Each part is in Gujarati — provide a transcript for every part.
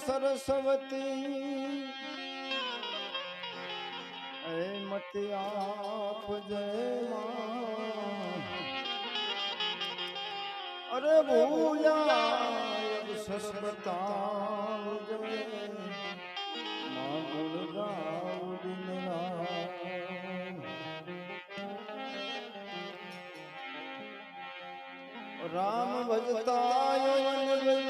સરસ્વતી, એ મતિ આપ જય અરે ભૂયા સસબતા માં ગુણ ગાઉ દિન રામ ભજતા યવન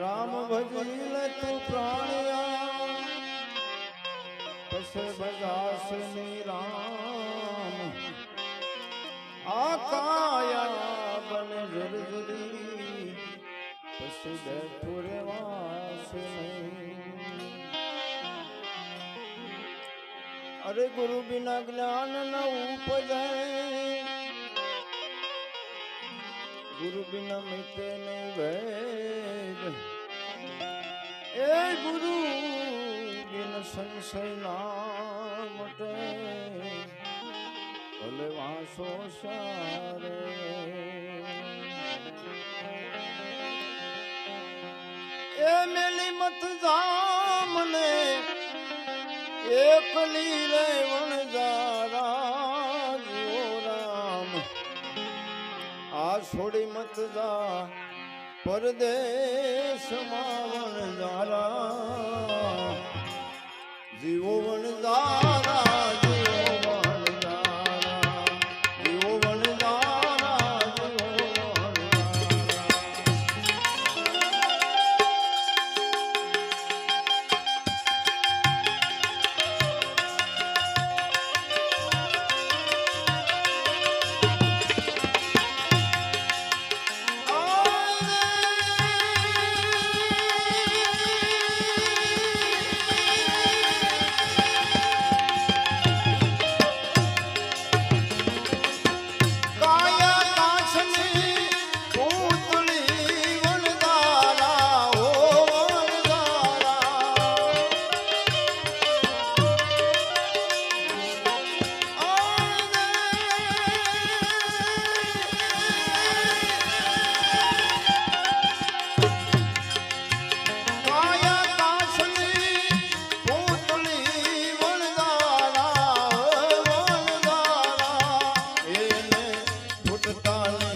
રામ ભજી લે તું પ્રાણિયા, પસે બજાસ રામ. આ કાયા બને જર્જરી પછી બેઠું રેવાસ અરે ગુરુ બિના જ્ઞાન ન ઉપજાય ગુરુ બિના મિટે નહીં એ ગુરુ બિન સંશય ના મટે ભલે વાંસો સારે. એ મેલી મત જામને એકલી રે વણજારા રામ. આ છોડી મત જા પરદેશમાં વણજારા જીવો વણજારા વણદારા